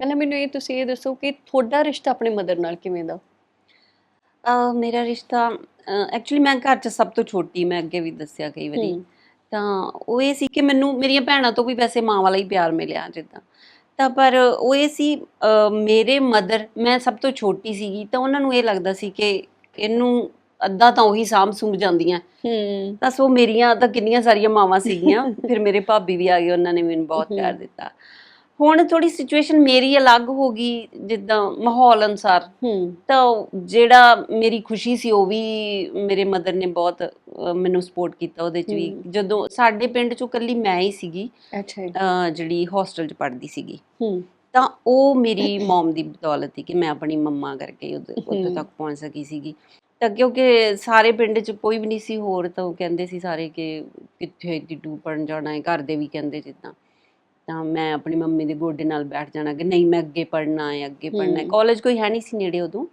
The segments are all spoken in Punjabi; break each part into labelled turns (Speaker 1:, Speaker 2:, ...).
Speaker 1: ਪਹਿਲਾਂ ਮੈਨੂੰ ਇਹ ਤੁਸੀਂ ਇਹ ਦੱਸੋ ਕਿ ਤੁਹਾਡਾ ਰਿਸ਼ਤਾ ਆਪਣੇ ਮਦਰ ਨਾਲ ਕਿਵੇਂ ਦਾ?
Speaker 2: ਅਹ ਮੇਰਾ ਰਿਸ਼ਤਾ ਐਕਚੁਅਲੀ ਮੈਂ ਘਰ 'ਚ ਸਭ ਤੋਂ ਛੋਟੀ ਮੈਂ ਅੱਗੇ ਵੀ ਦੱਸਿਆ ਕਈ ਵਾਰੀ। ਤਾਂ ਉਹ ਇਹ ਸੀ ਕਿ ਮੈਨੂੰ ਮੇਰੀਆਂ ਭੈਣਾਂ ਤੋਂ ਵੀ ਵੈਸੇ ਮਾਂ ਵਾਲਾ ਹੀ ਪਿਆਰ ਮਿਲਿਆ ਜਿੱਦਾਂ। ਤਾਂ ਪਰ ਉਹ ਇਹ ਸੀ ਮੇਰੇ ਮਦਰ ਮੈਂ ਸਭ ਤੋਂ ਛੋਟੀ ਸੀਗੀ ਤਾਂ ਉਹਨਾਂ ਨੂੰ ਇਹ ਲੱਗਦਾ ਸੀ ਕਿ ਇਹਨੂੰ ਅੱਧਾ ਤਾਂ ਉਹੀ ਸਾਂਭ ਸੁੰਭ ਜਾਂਦੀਆਂ।
Speaker 1: ਹੂੰ।
Speaker 2: ਤਾਂ ਸੋ ਮੇਰੀਆਂ ਤਾਂ ਕਿੰਨੀਆਂ ਸਾਰੀਆਂ ਮਾਵਾਂ ਸੀਗੀਆਂ ਫਿਰ ਮੇਰੇ ਭਾਬੀ ਵੀ ਆ ਗਏ ਉਹਨਾਂ ਨੇ ਮੈਨੂੰ ਬਹੁਤ ਪਿਆਰ ਦਿੱਤਾ। ਹੁਣ ਥੋੜੀ ਸਿਚੁਏਸ਼ਨ ਮੇਰੀ ਅਲੱਗ ਹੋ ਗਈ ਜਿੱਦਾਂ ਮਾਹੌਲ ਅਨੁਸਾਰ।
Speaker 1: ਹੂੰ।
Speaker 2: ਤਾਂ ਜਿਹੜਾ ਮੇਰੀ ਖੁਸ਼ੀ ਸੀ ਉਹ ਵੀ ਮੇਰੇ ਮਦਰ ਨੇ ਬਹੁਤ ਅਹ, ਮੈਨੂੰ ਸਪੋਰਟ ਕੀਤਾ ਉਹਦੇ ਚ ਵੀ। ਜਦੋਂ ਸਾਡੇ ਪਿੰਡ ਚੋਂ ਕੱਲੀ ਮੈਂ ਹੀ ਸੀਗੀ
Speaker 1: ਅੱਛਾ ਜੀ।
Speaker 2: ਅਹ, ਜਿਹੜੀ ਹੋਸਟਲ ਚ ਪੜ੍ਹਦੀ ਸੀਗੀ।
Speaker 1: ਹੂੰ।
Speaker 2: ਤਾਂ ਉਹ ਮੇਰੀ ਮਮ ਦੀ ਬਦੌਲਤ ਸੀ ਕਿ ਮੈਂ ਆਪਣੀ ਮੰਮਾ ਕਰਕੇ ਉਦ- ਉੱਥੇ
Speaker 1: ਹਮ।
Speaker 2: ਤੱਕ ਪਹੁੰਚ ਸਕੀ ਸੀਗੀ। ਤਾਂ ਕਿਉਂਕਿ ਸਾਰੇ ਪਿੰਡ ਚ ਕੋਈ ਵੀ ਨਹੀਂ ਸੀ ਹੋਰ ਤਾਂ ਉਹ ਕਹਿੰਦੇ ਸੀ ਸਾਰੇ ਕਿ ਕਿੱਥੇ ਏਡੀ ਦੂਰ ਪੜਨ ਜਾਣਾ ਹੈ ਘਰ ਦੇ ਵੀ ਕਹਿੰਦੇ ਜਿੱਦਾਂ। ਤਾਂ ਮੈਂ ਆਪਣੀ ਮੰਮੀ ਦੇ ਗੋਡੇ ਨਾਲ ਬੈਠ ਜਾਣਾ ਕਿ ਨਹੀਂ ਮੈਂ ਅੱਗੇ ਪੜਨਾ ਹੈ ਅੱਗੇ ਪੜਨਾ ਹੈ। ਕਾਲਜ ਕੋਈ ਹੈ ਨਹੀਂ ਸੀ ਨੇੜੇ ਉਦੋਂ।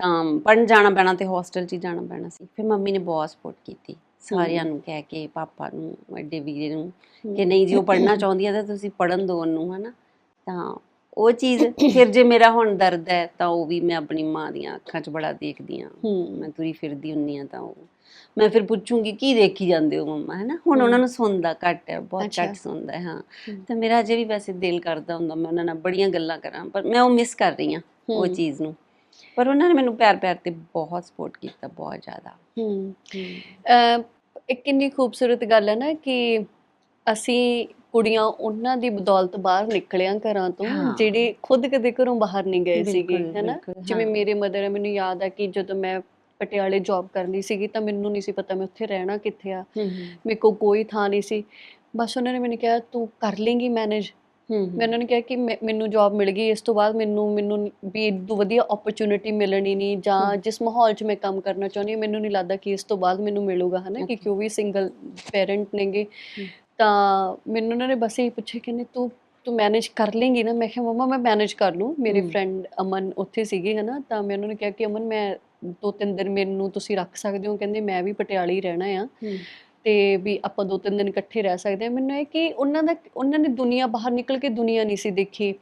Speaker 2: ਤਾਂ ਪੜਨ ਜਾਣਾ ਪੈਣਾ ਤੇ ਹੋਸਟਲ 'ਚ ਹੀ ਜਾਣਾ ਪੈਣਾ ਸੀ। ਫਿਰ ਮੰਮੀ ਨੇ ਬਹੁਤ ਸਪੋਰਟ ਕੀਤੀ। ਸਾਰਿਆਂ ਨੂੰ ਕਹਿ ਕੇ ਪਾਪਾ ਨੂੰ ਵੱਡੇ ਵੀਰੇ ਨੂੰ ਕਿ ਨਹੀਂ ਜੀ ਉਹ ਪੜਨਾ ਚਾਹੁੰਦੀ ਹੈ ਤਾਂ ਤੁਸੀਂ ਪੜਨ ਦਿਓ ਉਹਨੂੰ ਹਨਾ। ਤਾਂ ਉਹ ਚੀਜ਼ ਫਿਰ ਜੇ ਮੇਰਾ ਹੁਣ ਦਰਦ ਹੈ ਤਾਂ ਉਹ ਵੀ ਮੈਂ ਆਪਣੀ ਮਾਂ ਦੀਆਂ ਅੱਖਾਂ 'ਚ ਬੜਾ ਦੇਖਦੀ ਆ ਮੈਂ ਤੁਰੀ ਫਿਰਦੀ ਹੁੰਨੀ ਆ ਤਾਂ ਉਹ ਮੈਂ ਫਿਰ ਪੁੱਛੂੰਗੀ ਕੀ ਦੇਖੀ ਜਾਂਦੇ ਹੋ ਮੰਮਾ ਹੈਨਾ ਹੁਣ ਉਹਨਾਂ ਨੂੰ ਸੁਣਦਾ ਘੱਟ ਹੈ ਬਹੁਤ
Speaker 1: ਅੱਛਾ।
Speaker 2: ਘੱਟ ਸੁਣਦਾ ਹੈ। ਤਾਂ ਮੇਰਾ ਅਜੇ ਵੀ ਵੈਸੇ ਦਿਲ ਕਰਦਾ ਹੁੰਦਾ ਮੈਂ ਉਹਨਾਂ ਨਾਲ ਬੜੀਆਂ ਗੱਲਾਂ ਕਰਾਂ ਪਰ ਮੈਂ ਉਹ ਮਿਸ ਕਰ ਰਹੀ ਹਾਂ ਉਹ
Speaker 1: ਹਮ।
Speaker 2: ਚੀਜ਼ ਨੂੰ ਪਰ ਉਹਨਾਂ ਨੇ ਮੈਨੂੰ ਪਿਆਰ ਪਿਆਰ ਤੇ ਬਹੁਤ ਸਪੋਰਟ ਕੀਤਾ ਬਹੁਤ ਜ਼ਿਆਦਾ
Speaker 1: ਹੂੰ ਅਹ ਇੱਕ ਕਿੰਨੀ ਖੂਬਸੂਰਤ ਗੱਲ ਹੈ ਨਾ ਕਿ ਅਸੀਂ ਕੁੜੀਆਂ ਉਹਨਾਂ ਦੀ ਬਦੌਲਤ ਬਾਹਰ ਨਿਕਲਿਆ ਘਰਾਂ ਤੋਂ
Speaker 2: ਹਾਂ।
Speaker 1: ਜਿਹੜੇ ਖੁਦ ਕਦੇ ਘਰੋਂ ਬਾਹਰ ਨਹੀਂ ਗਏ ਸੀਗੇ
Speaker 2: ਬਿਲਕੁਲ,
Speaker 1: ਹੈਨਾ
Speaker 2: ਬਿਲਕੁਲ,
Speaker 1: ਜਿਵੇਂ। ਮੇਰੇ ਮਦਰ ਮੈਨੂੰ ਯਾਦ ਆ ਕਿ ਜਦੋਂ ਮੈਂ ਪਟਿਆਲੇ ਜੌਬ ਕਰਨੀ ਸੀਗੀ ਤਾਂ ਮੈਨੂੰ ਨਹੀਂ ਸੀ ਪਤਾ ਮੈਂ ਉੱਥੇ ਰਹਿਣਾ ਕਿੱਥੇ ਆ। ਮੇਰੇ ਕੋਲ ਕੋਈ ਥਾਂ ਨਹੀਂ ਸੀ। ਬਸ ਉਹਨਾਂ ਨੇ ਮੈਨੂੰ ਕਿਹਾ ਤੂੰ ਕਰ ਲੇਂਗੀ ਮੈਨੇਜ ਮੈਂ ਉਹਨਾਂ ਨੇ ਕਿਹਾ ਕਿ ਮੈਨੂੰ ਜੌਬ ਮਿਲ ਗਈ। ਇਸ ਤੋਂ ਬਾਅਦ ਮੈਨੂੰ ਮੈਨੂੰ ਵੀ ਇਦੋਂ ਵਧੀਆ ਓਪਰਚ्युनिटी ਮਿਲਣੀ ਨਹੀਂ ਜਾਂ ਜਿਸ ਮਾਹੌਲ 'ਚ ਮੈਂ ਕੰਮ ਕਰਨਾ ਚਾਹੁੰਦੀ ਹਾਂ ਮੈਨੂੰ ਨਹੀਂ ਲੱਗਦਾ ਕਿ ਇਸ ਤੋਂ ਬਾਅਦ ਮੈਨੂੰ ਮਿਲੂਗਾ ਹਨਾ? ਕਿ ਕਿਉਂ ਵੀ ਸਿੰਗਲ ਪੇਰੈਂਟ ਨੇਗੇ। ਤਾਂ ਮੈਨੂੰ ਉਹਨਾਂ ਨੇ ਬਸ ਇਹ ਪੁੱਛਿਆ ਕਿ ਤੂੰ ਤੂੰ ਮੈਨੇਜ ਕਰ ਲੇਂਗੀ ਨਾ? ਮੈਂ ਕਿਹਾ ਮਮਾ ਮੈਂ ਮੈਨੇਜ ਕਰ ਲੂੰ। ਮੇਰੇ ਫਰੈਂਡ ਅਮਨ ਉੱਥੇ ਸੀਗੇ ਹਨਾ? ਤਾਂ ਮੈਂ ਉਹਨਾਂ ਨੂੰ ਕਿਹਾ ਕਿ ਅਮਨ ਮੈਂ ਦੋ ਤਿੰਨ ਦਿਨ ਮੈਨੂੰ ਤੁਸੀਂ ਰੱਖ ਸਕਦੇ ਹੋ ਕਹਿੰਦੇ ਮੈਂ ਵੀ ਪਟਿਆਲੇ ਹੀ ਰਹਿਣਾ ਆ। ਤੇ ਵੀ ਆਪਾਂ ਦੋ ਤਿੰਨ ਦਿਨ ਇਕੱਠੇ ਰਹਿ ਸਕਦੇ ਹਾਂ ਮੈਨੂੰ ਇਹ ਕਿ ਉਹਨਾਂ ਦਾ ਉਹਨਾਂ ਨੇ ਦੁਨੀਆ ਬਾਹਰ ਨਿਕਲ ਕੇ ਦੁਨੀਆ ਨਹੀਂ ਸੀ ਦੇਖੀ।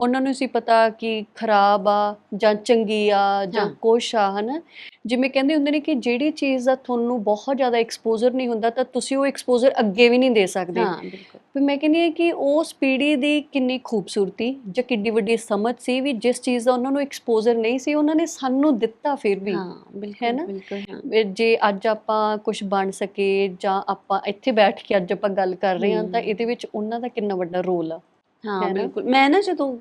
Speaker 1: ਉਹਨਾਂ ਨੂੰ ਸੀ ਪਤਾ ਕਿ ਖਰਾਬ ਆ ਜਾਂ ਚੰਗੀ ਆ ਜਾਂ। ਕੁਛ ਆ ਹਨਾ? ਜਿਵੇਂ ਕਹਿੰਦੇ ਹੁੰਦੇ ਨੇ ਕਿ ਜਿਹੜੀ ਚੀਜ਼ ਦਾ ਤੁਹਾਨੂੰ ਬਹੁਤ ਜ਼ਿਆਦਾ ਐਕਸਪੋਜ਼ਰ ਨਹੀਂ ਹੁੰਦਾ ਤਾਂ ਤੁਸੀਂ ਉਹ ਐਕਸਪੋਜ਼ਰ ਅੱਗੇ ਵੀ ਨਹੀਂ ਦੇ ਸਕਦੇ
Speaker 2: ਹਾਂ ਬਿਲਕੁਲ
Speaker 1: ਵੀ ਮੈਂ ਕਹਿੰਦੀ ਹਾਂ ਕਿ ਉਸ ਪੀੜ੍ਹੀ ਦੀ ਕਿੰਨੀ ਖੂਬਸੂਰਤੀ ਜਾਂ ਕਿੰਨੀ ਵੱਡੀ ਸਮਝ ਸੀ ਵੀ ਜਿਸ ਚੀਜ਼ ਦਾ ਉਹਨਾਂ ਨੂੰ ਐਕਸਪੋਜ਼ਰ ਨਹੀਂ ਸੀ ਉਹਨਾਂ ਨੇ ਸਾਨੂੰ ਦਿੱਤਾ ਫਿਰ ਵੀ
Speaker 2: ਹਾਂ ਬਿਲਕੁਲ
Speaker 1: ਨਾ?
Speaker 2: ਬਿਲਕੁਲ ਹਾਂ
Speaker 1: ਜੇ ਅੱਜ ਆਪਾਂ ਕੁਝ ਬਣ ਸਕੇ ਜਾਂ ਆਪਾਂ ਇੱਥੇ ਬੈਠ ਕੇ ਅੱਜ ਆਪਾਂ ਗੱਲ ਕਰ ਰਹੇ ਹਾਂ ਤਾਂ। ਇਹਦੇ ਵਿੱਚ ਉਹਨਾਂ ਦਾ ਕਿੰਨਾ ਵੱਡਾ ਰੋਲ ਆ
Speaker 2: ਹਾਂ
Speaker 1: ਹੈ?
Speaker 2: ਬਿਲਕੁਲ ਮੈਂ ਨਾ ਜਦੋਂ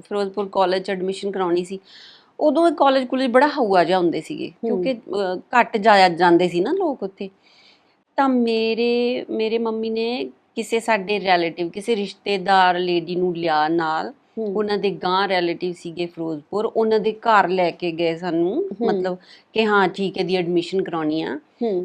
Speaker 2: ਫਿਰੋਜ਼ਪੁਰ ਕਾਲਜ ਐਡਮਿਸ਼ਨ ਕਰਾਉਣੀ ਸੀ ਉਦੋਂ ਇਹ ਕਾਲਜ ਕੁਲਜ ਬੜਾ ਹਊਆ ਜਿਹਾ ਹੁੰਦੇ ਸੀਗੇ ਕਿਉਂਕਿ ਘੱਟ ਜਾਇਆ ਜਾਂਦੇ ਸੀ ਨਾ ਲੋਕ ਉੱਥੇ। ਤਾਂ ਮੇਰੇ ਮੇਰੇ ਮੰਮੀ ਨੇ ਕਿਸੇ ਸਾਡੇ ਰਿਲੇਟਿਵ ਕਿਸੇ ਰਿਸ਼ਤੇਦਾਰ ਲੇਡੀ ਨੂੰ ਲਿਆ ਨਾਲ। ਉਹਨਾਂ ਦੇ ਗਾਂ ਰਿਲੇਟਿਵ ਸੀਗੇ ਫਿਰੋਜ਼ਪੁਰ। ਉਹਨਾਂ ਦੇ ਘਰ ਲੈ ਕੇ ਗਏ ਸਾਨੂੰ। ਮਤਲਬ ਕਿ ਹਾਂ ਠੀਕ ਹੈ ਦੀ ਐਡਮਿਸ਼ਨ ਕਰਾਉਣੀ ਆ।
Speaker 1: ਹੂੰ।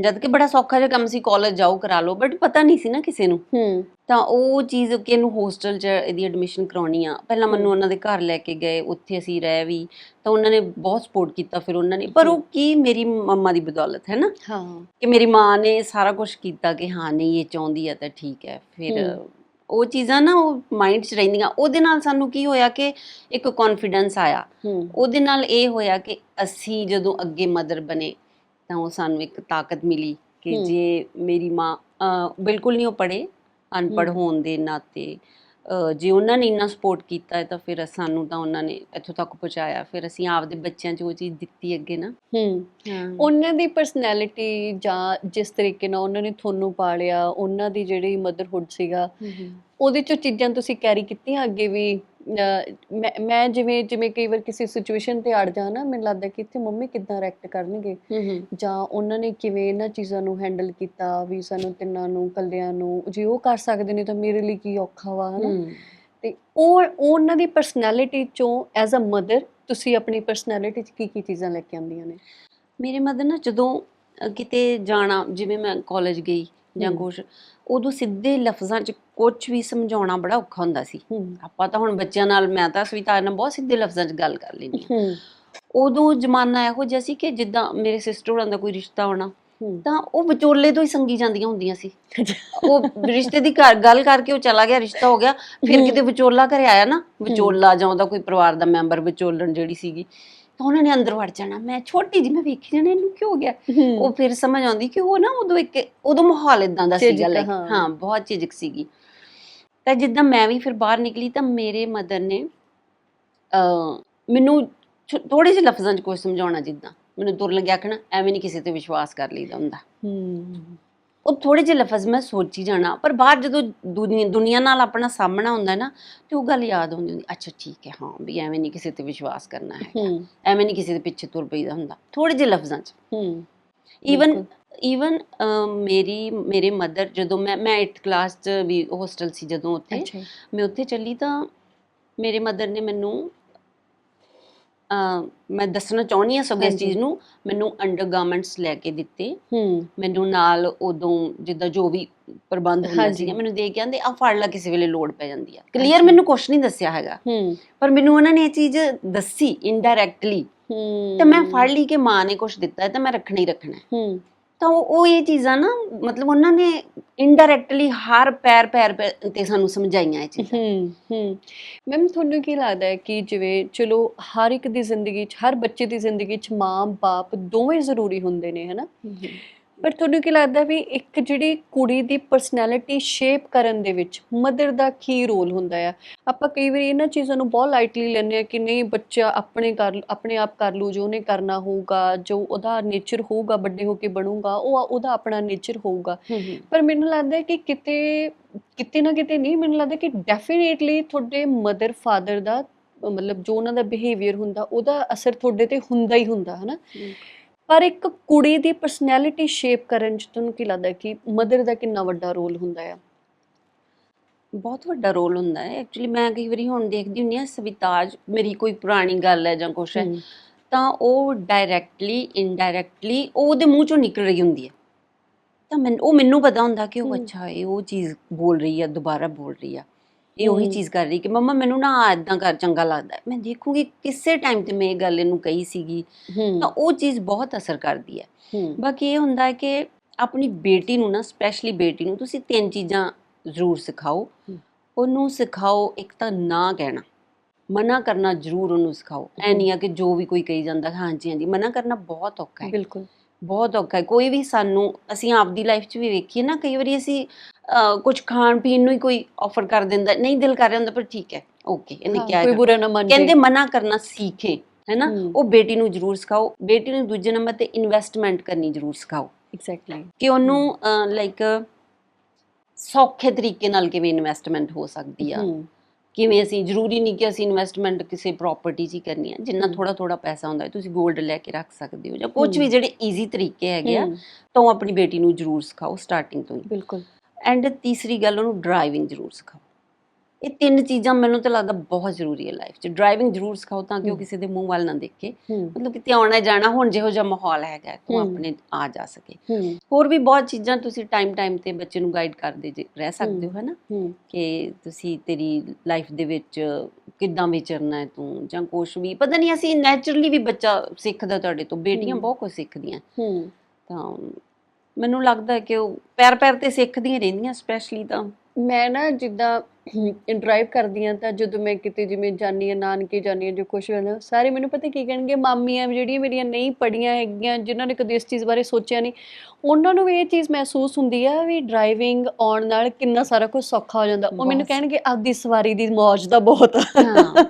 Speaker 2: ਜਦ ਕਿ ਬੜਾ ਸੌਖਾ ਜਿਹਾ ਕੰਮ ਸੀ ਕਾਲਜ ਜਾਓ ਕਰਾ ਲਓ ਬਟ ਪਤਾ ਨਹੀਂ ਸੀ ਨਾ ਕਿਸੇ ਨੂੰ।
Speaker 1: ਹੂੰ।
Speaker 2: ਤਾਂ ਉਹ ਚੀਜ਼ ਕਿ ਇਹਨੂੰ ਹੋਸਟਲ 'ਚ ਇਹਦੀ ਐਡਮਿਸ਼ਨ ਕਰਾਉਣੀ ਆ। ਪਹਿਲਾਂ ਮੈਨੂੰ। ਉਹਨਾਂ ਦੇ ਘਰ ਲੈ ਕੇ ਗਏ ਉੱਥੇ ਅਸੀਂ ਰਹਿ ਵੀ ਤਾਂ ਉਹਨਾਂ ਨੇ ਬਹੁਤ ਸਪੋਰਟ ਕੀਤਾ ਫਿਰ ਉਹਨਾਂ ਨੇ। ਪਰ ਉਹ ਕੀ ਮੇਰੀ ਮੰਮਾ ਦੀ ਬਦੌਲਤ ਹੈ ਨਾ?
Speaker 1: ਹਾਂ।
Speaker 2: ਕਿ ਮੇਰੀ ਮਾਂ ਨੇ ਸਾਰਾ ਕੁਝ ਕੀਤਾ ਕਿ ਹਾਂ ਨਹੀਂ ਇਹ ਚਾਹੁੰਦੀ ਆ ਤਾਂ ਠੀਕ ਹੈ। ਫਿਰ। ਉਹ ਚੀਜ਼ਾਂ ਨਾ ਉਹ ਮਾਈਂਡ 'ਚ ਰਹਿੰਦੀਆਂ। ਉਹਦੇ ਨਾਲ ਸਾਨੂੰ ਕੀ ਹੋਇਆ ਕਿ ਇੱਕ ਕੌਨਫੀਡੈਂਸ ਆਇਆ। ਉਹਦੇ ਨਾਲ ਇਹ ਹੋਇਆ ਕਿ ਅਸੀਂ ਜਦੋਂ ਅੱਗੇ ਮਦਰ ਬਣੇ ਤਾਂ ਉਹ ਸਾਨੂੰ ਇੱਕ ਤਾਕਤ ਮਿਲੀ ਕਿ। ਜੇ ਮੇਰੀ ਮਾਂ ਬਿਲਕੁਲ ਨਹੀਂ ਉਹ ਪੜੇ ਅਨਪੜ੍ਹ
Speaker 1: ਹਮ।
Speaker 2: ਹੋਣ ਦੇ ਨਾਤੇ ਜੇ ਉਹਨਾਂ ਨੇ ਇੰਨਾ ਸਪੋਰਟ ਕੀਤਾ ਹੈ ਤਾਂ ਫਿਰ ਸਾਨੂੰ ਤਾਂ ਉਹਨਾਂ ਨੇ ਇੱਥੋਂ ਤੱਕ ਪਹੁੰਚਾਇਆ। ਫਿਰ ਅਸੀਂ ਆਪਦੇ ਬੱਚਿਆਂ 'ਚ ਉਹ ਚੀਜ਼ ਦਿੱਤੀ ਅੱਗੇ ਨਾ।
Speaker 1: ਹੂੰ। ਉਹਨਾਂ ਦੀ ਪਰਸਨੈਲਿਟੀ ਜਾਂ ਜਿਸ ਤਰੀਕੇ ਨਾਲ ਉਹਨਾਂ ਨੇ ਤੁਹਾਨੂੰ ਪਾਲਿਆ ਉਹਨਾਂ ਦੀ ਜਿਹੜੀ ਮਦਰਹੁੱਡ ਸੀਗਾ ਉਹਦੇ ਚੋਂ ਚੀਜ਼ਾਂ ਤੁਸੀਂ ਕੈਰੀ ਕੀਤੀਆਂ ਅੱਗੇ ਵੀ? ਮੈਂ ਜਿਵੇਂ ਜਿਵੇਂ ਕਈ ਵਾਰ ਕਿਸੇ ਸਿਚੁਏਸ਼ਨ ਤੇ ਅੜ ਜਾ ਨਾ ਮੈਨੂੰ ਲੱਗਦਾ ਕਿ ਇੱਥੇ ਮੰਮੀ ਕਿੱਦਾਂ ਰਿਐਕਟ ਕਰਨਗੇ? ਜਾਂ ਉਹਨਾਂ ਨੇ ਕਿਵੇਂ ਇਹਨਾਂ ਚੀਜ਼ਾਂ ਨੂੰ ਹੈਂਡਲ ਕੀਤਾ ਵੀ ਸਾਨੂੰ ਤਿੰਨਾਂ ਨੂੰ ਕੱਲਿਆਂ ਨੂੰ? ਜੇ ਉਹ ਕਰ ਸਕਦੇ ਨੇ ਤਾਂ ਮੇਰੇ ਲਈ ਕੀ ਔਖਾ ਵਾ ਹਨਾ? ਤੇ ਉਹ ਉਹ ਉਹਨਾਂ ਦੀ ਪਰਸਨੈਲਿਟੀ ਚੋਂ ਐਜ਼ ਅ ਮਦਰ ਤੁਸੀਂ ਆਪਣੀ ਪਰਸਨੈਲਿਟੀ 'ਚ ਕੀ ਕੀ ਚੀਜ਼ਾਂ ਲੈ ਕੇ ਆਉਂਦੀਆਂ ਨੇ?
Speaker 2: ਮੇਰੇ ਮਦਰ ਨਾ ਜਦੋਂ ਕਿਤੇ ਜਾਣਾ ਜਿਵੇਂ ਮੈਂ ਕਾਲਜ ਗਈ ਜਾਂ। ਕੁਛ ਉਦੋਂ ਸਿੱਧੇ ਲਫ਼ਜ਼ਾਂ 'ਚ ਕੁਝ ਵੀ ਸਮਝਾਉਣਾ ਬੜਾ ਔਖਾ ਹੁੰਦਾ ਸੀ। ਆਪਾਂ ਤਾਂ ਹੁਣ ਬੱਚਿਆਂ ਨਾਲ ਮੈਂ ਤਾਂ ਸਵੀਤਾ ਨਾਲ ਬਹੁਤ ਸਿੱਧੇ ਲਫ਼ਜ਼ਾਂ 'ਚ ਗੱਲ ਕਰ ਲੈਂਦੀ ਉਦੋਂ ਜ਼ਮਾਨਾ ਇਹੋ ਜਿਹਾ ਸੀ ਕਿ ਜਿੱਦਾਂ ਮੇਰੇ ਸਿਸਟਰ ਹੋਰਾਂ ਦਾ ਕੋਈ ਰਿਸ਼ਤਾ ਹੋਣਾ ਤਾਂ ਉਹ ਵਿਚੋਲੇ ਤੋਂ ਹੀ ਸੰਗੀ ਜਾਂਦੀਆਂ ਹੁੰਦੀਆਂ ਸੀ। ਉਹ ਰਿਸ਼ਤੇ ਦੀ ਗੱਲ ਕਰਕੇ ਉਹ ਚਲਾ ਗਿਆ ਰਿਸ਼ਤਾ ਹੋ ਗਿਆ ਫਿਰ। ਕਿਤੇ ਵਿਚੋਲਾ ਘਰੇ ਆਇਆ ਨਾ ਵਿਚੋਲਾ ਜਾਂ ਉਹਦਾ ਕੋਈ ਪਰਿਵਾਰ ਦਾ ਮੈਂਬਰ ਵਿਚੋਲਣ ਜਿਹੜੀ ਸੀਗੀ ਤਾਂ ਉਹਨਾਂ ਨੇ ਅੰਦਰ ਵੜ ਜਾਣਾ। ਮੈਂ ਛੋਟੀ ਜੀ ਮੈਂ ਵੇਖੀ ਜਾਣਾ ਇਹਨੂੰ ਕੀ ਹੋ ਗਿਆ? ਉਹ ਫਿਰ ਸਮਝ ਆਉਂਦੀ ਕਿ ਉਹ ਨਾ ਉਦੋਂ ਇੱਕ ਉਦੋਂ ਮਾਹੌਲ ਇਦਾਂ ਦਾ ਸੀਗਾ like,
Speaker 1: ਹਾਂ।
Speaker 2: ਬਹੁਤ ਝਿਜਕ ਸੀਗੀ। ਤਾਂ ਜਿੱਦਾਂ ਮੈਂ ਵੀ ਫਿਰ ਬਾਹਰ ਨਿਕਲੀ ਤਾਂ ਮੇਰੇ ਮਦਰ ਨੇ ਅ ਮੈਨੂੰ ਥੋੜੇ ਜਿਹੇ ਲਫ਼ਜ਼ਾਂ 'ਚ ਕੁਝ ਸਮਝਾਉਣਾ ਜਿੱਦਾਂ। ਮੈਨੂੰ ਤੁਰ ਲੱਗਿਆ ਆਖਣਾ ਐਵੇਂ ਨਹੀਂ ਕਿਸੇ ਤੇ ਵਿਸ਼ਵਾਸ ਕਰ ਲਈਦਾ ਹੁੰਦਾ।
Speaker 1: ਹੂੰ।
Speaker 2: ਉਹ ਥੋੜੇ ਜਿਹੇ ਲਫ਼ਜ਼ ਮੈਂ ਸੋਚੀ ਜਾਣਾ ਪਰ ਬਾਹਰ ਜਦੋਂ ਦੁਨੀਆ ਦੁਨੀਆ ਨਾਲ ਆਪਣਾ ਸਾਹਮਣਾ ਹੁੰਦਾ ਨਾ ਤੇ ਉਹ ਗੱਲ ਯਾਦ ਆਉਂਦੀ ਹੁੰਦੀ ਅੱਛਾ ਠੀਕ ਹੈ ਹਾਂ ਵੀ ਐਵੇਂ ਨਹੀਂ ਕਿਸੇ ਤੇ ਵਿਸ਼ਵਾਸ ਕਰਨਾ ਹੈ
Speaker 1: ਹੂੰ।
Speaker 2: ਐਵੇਂ ਨਹੀਂ ਕਿਸੇ ਦੇ ਪਿੱਛੇ ਤੁਰ ਪਈਦਾ ਹੁੰਦਾ ਥੋੜੇ ਜਿਹੇ ਲਫ਼ਜ਼ਾਂ 'ਚ।
Speaker 1: ਹੂੰ
Speaker 2: ਈਵਨ ਈਵਨ ਮੇਰੀ ਮੇਰੇ ਮਦਰ ਜਦੋਂ ਮੈਂ ਮੈਂ 8th ਕਲਾਸ 'ਚ ਵੀ ਹੋਸਟਲ ਸੀ ਜਦੋਂ ਉੱਥੇ
Speaker 1: ਅੱਛਾ ਜੀ।
Speaker 2: ਮੈਂ ਉੱਥੇ ਚੱਲੀ ਤਾਂ ਮੇਰੇ ਮਦਰ ਨੇ ਮੈਨੂੰ ਮੈਂ ਦੱਸਣਾ ਚਾਹੁੰਦੀ ਹਾਂ ਸਭ ਇਸ
Speaker 1: ਹਾਂਜੀ।
Speaker 2: ਚੀਜ਼ ਨੂੰ। ਮੈਨੂੰ ਅੰਡਰਗਾਰਮੈਂਟਸ ਲੈ ਕੇ ਦਿੱਤੇ।
Speaker 1: ਹੂੰ।
Speaker 2: ਮੈਨੂੰ ਨਾਲ ਉਦੋਂ ਜਿੱਦਾਂ ਜੋ ਵੀ ਪ੍ਰਬੰਧ ਹੁੰਦਾ
Speaker 1: ਹਾਂਜੀ।
Speaker 2: ਸੀ ਮੈਨੂੰ ਦੇ ਕੇ ਆਂਦੇ ਆ ਫੜ ਲਾ ਕਿਸੇ ਵੇਲੇ ਲੋੜ ਪੈ ਜਾਂਦੀ ਆ। ਕਲੀਅਰ
Speaker 1: ਅੱਛਾ।
Speaker 2: ਮੈਨੂੰ ਕੁਝ ਨਹੀਂ ਦੱਸਿਆ ਹੈਗਾ।
Speaker 1: ਹੂੰ।
Speaker 2: ਪਰ ਮੈਨੂੰ ਉਹਨਾਂ ਨੇ ਇਹ ਚੀਜ਼ ਦੱਸੀ ਇਨਡਾਇਰੈਕਟਲੀ
Speaker 1: ਹੂੰ।
Speaker 2: ਤੇ ਮੈਂ ਫੜ ਲਈ ਕਿ ਮਾਂ ਨੇ ਕੁਝ ਦਿੱਤਾ ਹੈ ਤਾਂ ਮੈਂ ਰੱਖਣਾ ਹੀ ਰੱਖਣਾ ਹੈ।
Speaker 1: ਹੂੰ।
Speaker 2: ਤਾਂ ਉਹ ਉਹ ਇਹ ਚੀਜ਼ਾਂ ਨਾ ਮਤਲਬ ਉਹਨਾਂ ਨੇ ਇਨਡਾਇਰੈਕਟਲੀ ਹਰ ਪੈਰ ਪੈਰ ਤੇ ਸਾਨੂੰ ਸਮਝਾਈਆਂ ਇਹ ਚੀਜ਼ਾਂ।
Speaker 1: ਹੂੰ ਹੂੰ। ਮੈਮ ਤੁਹਾਨੂੰ ਕੀ ਲੱਗਦਾ ਹੈ ਕਿ ਜਿਵੇਂ ਚਲੋ ਹਰ ਇੱਕ ਦੀ ਜ਼ਿੰਦਗੀ 'ਚ ਹਰ ਬੱਚੇ ਦੀ ਜ਼ਿੰਦਗੀ 'ਚ ਮਾਂ ਬਾਪ ਦੋਵੇਂ ਜ਼ਰੂਰੀ ਹੁੰਦੇ ਨੇ ਹਨਾ? ਪਰ ਤੁਹਾਨੂੰ ਕੀ ਲੱਗਦਾ ਵੀ ਇੱਕ ਜਿਹੜੀ ਕੁੜੀ ਦੀ ਪਰਸਨੈਲਿਟੀ ਸ਼ੇਪ ਕਰਨ ਦੇ ਵਿੱਚ ਮਦਰ ਦਾ ਕੀ ਰੋਲ ਹੁੰਦਾ ਆ? ਆਪਾਂ ਕਈ ਵਾਰੀ ਇਹਨਾਂ ਚੀਜ਼ਾਂ ਨੂੰ ਬਹੁਤ ਲਾਈਟਲੀ ਲੈਂਦੇ ਆ ਕਿ ਨਹੀਂ ਬੱਚਾ ਆਪਣੇ ਕਰ ਆਪਣੇ ਆਪ ਕਰ ਲੂ ਜੋ ਉਹਨੇ ਕਰਨਾ ਹੋਊਗਾ ਜੋ ਉਹਦਾ ਨੇਚਰ ਹੋਊਗਾ ਵੱਡੇ ਹੋ ਕੇ ਬਣੂਗਾ ਉਹ ਉਹਦਾ ਆਪਣਾ ਨੇਚਰ ਹੋਊਗਾ। ਪਰ ਮੈਨੂੰ ਲੱਗਦਾ ਹੈ ਕਿ ਕਿਤੇ ਕਿਤੇ ਨਾ ਕਿਤੇ ਨਹੀਂ ਮੈਨੂੰ ਲੱਗਦਾ ਕਿ ਡੈਫੀਨੇਟਲੀ ਤੁਹਾਡੇ ਮਦਰ ਫਾਦਰ ਦਾ ਮਤਲਬ ਜੋ ਉਹਨਾਂ ਦਾ ਬਿਹੇਵੀਅਰ ਹੁੰਦਾ ਉਹਦਾ ਅਸਰ ਤੁਹਾਡੇ ਤੇ ਹੁੰਦਾ ਹੀ ਹੁੰਦਾ ਹਨਾ? ਪਰ ਇੱਕ ਕੁੜੀ ਦੀ ਪਰਸਨੈਲਿਟੀ ਸ਼ੇਪ ਕਰਨ ਚ ਤੁਹਾਨੂੰ ਕੀ ਲੱਗਦਾ ਕਿ ਮਦਰ ਦਾ ਕਿੰਨਾ ਵੱਡਾ ਰੋਲ ਹੁੰਦਾ ਆ?
Speaker 2: ਬਹੁਤ ਵੱਡਾ ਰੋਲ ਹੁੰਦਾ ਹੈ। ਐਕਚੁਅਲੀ ਮੈਂ ਕਈ ਵਾਰੀ ਹੁਣ ਦੇਖਦੀ ਹੁੰਦੀ ਆ ਸਵਿਤਾਜ ਮੇਰੀ ਕੋਈ ਪੁਰਾਣੀ ਗੱਲ ਹੈ ਜਾਂ ਕੁਛ ਹੈ ਤਾਂ ਉਹ ਡਾਇਰੈਕਟਲੀ ਇਨਡਾਇਰੈਕਟਲੀ ਉਹਦੇ ਮੂੰਹ ਚੋਂ ਨਿਕਲ ਰਹੀ ਹੁੰਦੀ ਹੈ। ਤਾਂ ਮੈਨੂੰ ਉਹ ਮੈਨੂੰ ਪਤਾ ਹੁੰਦਾ ਕਿ ਉਹ। ਅੱਛਾ ਇਹ ਉਹ ਚੀਜ਼ ਬੋਲ ਰਹੀ ਆ ਦੁਬਾਰਾ ਬੋਲ ਰਹੀ ਆ। ਇਹ ਉਹੀ। ਚੀਜ਼ ਕਰ ਰਹੀ ਕਿ ਮੰਮਾ ਮੈਨੂੰ ਨਾ ਇਦਾਂ ਕਰ ਚੰਗਾ ਲੱਗਦਾ। ਮੈਂ ਦੇਖੂੰਗੀ ਕਿਸੇ ਟਾਈਮ ਤੇ ਮੈਂ ਇਹ ਗੱਲ ਇਹਨੂੰ ਕਹੀ ਸੀਗੀ ਤਾਂ ਉਹ ਚੀਜ਼ ਬਹੁਤ ਅਸਰ ਕਰਦੀ ਹੈ। ਬਾਕੀ ਇਹ ਹੁੰਦਾ ਹੈ ਕਿ ਆਪਣੀ ਬੇਟੀ ਨੂੰ ਨਾ ਸਪੈਸ਼ਲੀ ਬੇਟੀ ਨੂੰ ਤੁਸੀਂ ਤਿੰਨ ਚੀਜ਼ਾਂ ਜ਼ਰੂਰ ਸਿਖਾਓ। ਉਹਨੂੰ ਸਿਖਾਓ ਇੱਕ ਤਾਂ ਨਾ ਕਹਿਣਾ। ਮਨਾ ਕਰਨਾ ਜ਼ਰੂਰ ਉਹਨੂੰ ਸਿਖਾਓ। ਐ। ਨਹੀਂ ਆ ਕਿ ਜੋ ਵੀ ਕੋਈ ਕਹੀ ਜਾਂਦਾ ਹਾਂਜੀ ਹਾਂਜੀ ਮਨਾ ਕਰਨਾ ਬਹੁਤ ਔਖਾ ਹੈ।
Speaker 1: ਬਿਲਕੁਲ।
Speaker 2: ਬਹੁਤ ਔਖਾ ਹੈ। ਕੋਈ ਵੀ ਸਾਨੂੰ ਅਸੀਂ ਆਪਦੀ ਲਾਈਫ 'ਚ ਵੀ ਵੇਖੀਏ ਨਾ ਕਈ ਵਾਰੀ ਅਸੀਂ ਕੁਝ ਖਾਣ ਪੀਣ ਨੂੰ ਹੀ ਕੋਈ ਆਫਰ ਕਰ ਦਿੰਦਾ ਨਹੀਂ ਦਿਲ ਕਰ ਰਿਹਾ ਹੁੰਦਾ ਪਰ ਠੀਕ ਹੈ ਓਕੇ ਇਹਨੇ ਕਿਹਾ
Speaker 1: ਕੋਈ। ਬੁਰਾ ਨਾ ਮੰਨ
Speaker 2: ਕਹਿੰਦੇ ਮਨਾ ਕਰਨਾ ਸਿੱਖੇ ਹੈ। ਨਾ
Speaker 1: ਹਮ।
Speaker 2: ਉਹ ਬੇਟੀ ਨੂੰ ਜ਼ਰੂਰ ਸਿਖਾਓ ਬੇਟੀ ਨੂੰ ਦੂਜੇ ਨੰਬਰ ਤੇ ਇਨਵੈਸਟਮੈਂਟ ਕਰਨੀ ਜ਼ਰੂਰ ਸਿਖਾਓ।
Speaker 1: ਐਗਜ਼ੈਕਟਲੀ
Speaker 2: ਕਿ ਉਹਨੂੰ ਲਾਈਕ ਸੌਖੇ ਤਰੀਕੇ ਨਾਲ ਕਿਵੇਂ ਇਨਵੈਸਟਮੈਂਟ ਹੋ ਸਕਦੀ ਆ। ਕਿਵੇਂ ਅਸੀਂ ਜ਼ਰੂਰੀ ਨਹੀਂ ਕਿ ਅਸੀਂ ਇਨਵੈਸਟਮੈਂਟ ਕਿਸੇ ਪ੍ਰਾਪਰਟੀ 'ਚ ਹੀ ਕਰਨੀ ਆ ਜਿੰਨਾ। ਥੋੜਾ ਥੋੜਾ ਪੈਸਾ ਹੁੰਦਾ ਹੈ ਤੁਸੀਂ 골ਡ ਲੈ ਕੇ ਰੱਖ ਸਕਦੇ ਹੋ ਜਾਂ ਕੁਝ। ਵੀ ਜਿਹੜੇ ਈਜ਼ੀ ਤਰੀਕੇ ਹੈਗੇ ਆ ਤਾਂ ਆਪਣੀ ਬੇਟੀ ਨੂੰ ਜ਼ਰੂਰ ਸਿਖਾਓ ਸਟਾਰਟਿੰਗ ਤੋਂ ਹੀ।
Speaker 1: ਬਿਲਕੁਲ।
Speaker 2: ਐਂਡ ਤੀਸਰੀ ਗੱਲ ਉਹਨੂੰ ਡਰਾਈਵਿੰਗ ਜ਼ਰੂਰ ਸਿਖਾਓ। ਇਹ ਤਿੰਨ ਚੀਜ਼ਾਂ ਮੈਨੂੰ ਤਾਂ ਲੱਗਦਾ ਬਹੁਤ ਜ਼ਰੂਰੀ ਹੈ ਲਾਈਫ 'ਚ। ਡਰਾਈਵਿੰਗ ਜ਼ਰੂਰ ਸਿਖਾਓ ਤਾਂ ਕਿ ਉਹ। ਕਿਸੇ ਦੇ ਮੂੰਹ ਵੱਲ ਨਾ ਦੇਖੇ। ਮਤਲਬ ਕਿਤੇ ਆਉਣਾ ਜਾਣਾ ਹੁਣ ਜਿਹੋ ਜਿਹਾ ਮਾਹੌਲ ਹੈਗਾ ਤੂੰ। ਆਪਣੇ ਆ ਜਾ ਸਕੇ। ਹੋਰ ਵੀ ਬਹੁਤ ਚੀਜ਼ਾਂ ਤੁਸੀਂ ਟਾਈਮ ਟਾਈਮ ਤੇ ਬੱਚੇ ਨੂੰ ਗਾਈਡ ਕਰਦੇ ਰਹਿ ਸਕਦੇ ਹੋ ਹੈਨਾ? ਕਿ ਤੁਸੀਂ ਤੇਰੀ ਲਾਈਫ ਦੇ ਵਿੱਚ ਕਿੱਦਾਂ ਵਿਚਰਨਾ ਹੈ ਤੂੰ ਜਾਂ ਕੁਛ ਵੀ। ਪਤਾ ਨਹੀਂ ਅਸੀਂ ਨੇਚਰਲੀ ਵੀ ਬੱਚਾ ਸਿੱਖਦਾ ਤੁਹਾਡੇ ਤੋਂ ਬੇਟੀਆਂ। ਬਹੁਤ ਕੁਝ ਸਿੱਖਦੀਆਂ।
Speaker 1: ਹੂੰ।
Speaker 2: ਤਾਂ ਮੈਨੂੰ ਲੱਗਦਾ ਕਿ ਉਹ ਪੈਰ ਪੈਰ ਤੇ ਸਿੱਖਦੀਆਂ ਰਹਿੰਦੀਆਂ ਸਪੈਸ਼ਲੀ ਤਾਂ।
Speaker 1: ਮੈਂ ਨਾ ਜਿੱਦਾਂ ਡਰਾਈਵ ਕਰਦੀ ਆ ਤਾਂ ਜਦੋਂ ਮੈਂ ਕਿਤੇ ਜਿਵੇਂ ਜਾਨੀ ਆ ਨਾਨਕੇ ਜਾਨੀ ਆ ਜੋ ਕੁਛ ਹੁੰਦਾ ਸਾਰੇ ਮੈਨੂੰ ਪਤਾ ਕੀ ਕਹਿਣਗੇ ਮਾਮੀਆਂ ਜਿਹੜੀਆਂ ਮੇਰੀਆਂ ਨਹੀਂ ਪੜੀਆਂ ਹੈਗੀਆਂ ਜਿਨ੍ਹਾਂ ਨੇ ਕਦੇ ਇਸ ਚੀਜ਼ ਬਾਰੇ ਸੋਚਿਆ ਨਹੀਂ ਉਹਨਾਂ ਨੂੰ ਵੀ ਇਹ ਚੀਜ਼ ਮਹਿਸੂਸ ਹੁੰਦੀ ਆ ਵੀ ਡਰਾਈਵਿੰਗ ਆਉਣ ਨਾਲ ਕਿੰਨਾ ਸਾਰਾ ਕੁਝ ਸੌਖਾ ਹੋ ਜਾਂਦਾ ਉਹ ਮੈਨੂੰ। ਕਹਿਣਗੇ ਆਪਦੀ ਸਵਾਰੀ ਦੀ ਮੌਜ ਦਾ ਬਹੁਤ
Speaker 2: ਹਾਂ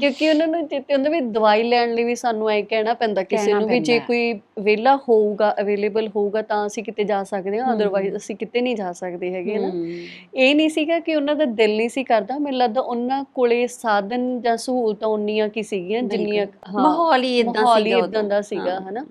Speaker 1: ਕਿਉਂਕਿ ਉਹਨਾਂ ਨੂੰ ਚੇਤੇ ਹੁੰਦਾ ਵੀ ਦਵਾਈ ਲੈਣ ਲਈ ਵੀ ਸਾਨੂੰ ਐ ਕਹਿਣਾ ਪੈਂਦਾ ਕਿਸੇ ਨੂੰ ਵੀ ਜੇ। ਕੋਈ ਵਿਹਲਾ ਹੋਊਗਾ ਅਵੇਲੇਬਲ ਹੋਊਗਾ ਤਾਂ ਅਸੀਂ ਕਿਤੇ ਜਾ ਸਕਦੇ ਹਾਂ। ਅਦਰਵਾਈਜ਼ ਅਸੀਂ ਕਿਤੇ ਨਹੀਂ ਜਾ ਸਕਦੇ ਹੈਗੇ ਨਾ। ਇਹ ਨਹੀਂ ਸੀਗਾ ਕਿ ਉਹਨਾਂ ਦਾ ਦਿਲ ਨਹੀਂ ਸੀ ਕਰਦਾ ਮੈਨੂੰ ਲੱਗਦਾ ਉਹਨਾਂ ਕੋਲੇ ਸਾਧਨ ਜਾਂ ਸਹੂਲਤਾਂ ਉਨੀਆਂ ਕੀ ਸੀਗੀਆਂ। ਜਿੰਨੀਆਂ
Speaker 2: ਮਾਹੌਲ ਹੀ ਇਦਾਂ
Speaker 1: ਮਾਹੌਲ ਹੀ
Speaker 2: ਸੀਗਾ ਉਦੋਂ।
Speaker 1: ਦਾ ਸੀਗਾ। ਹਨਾ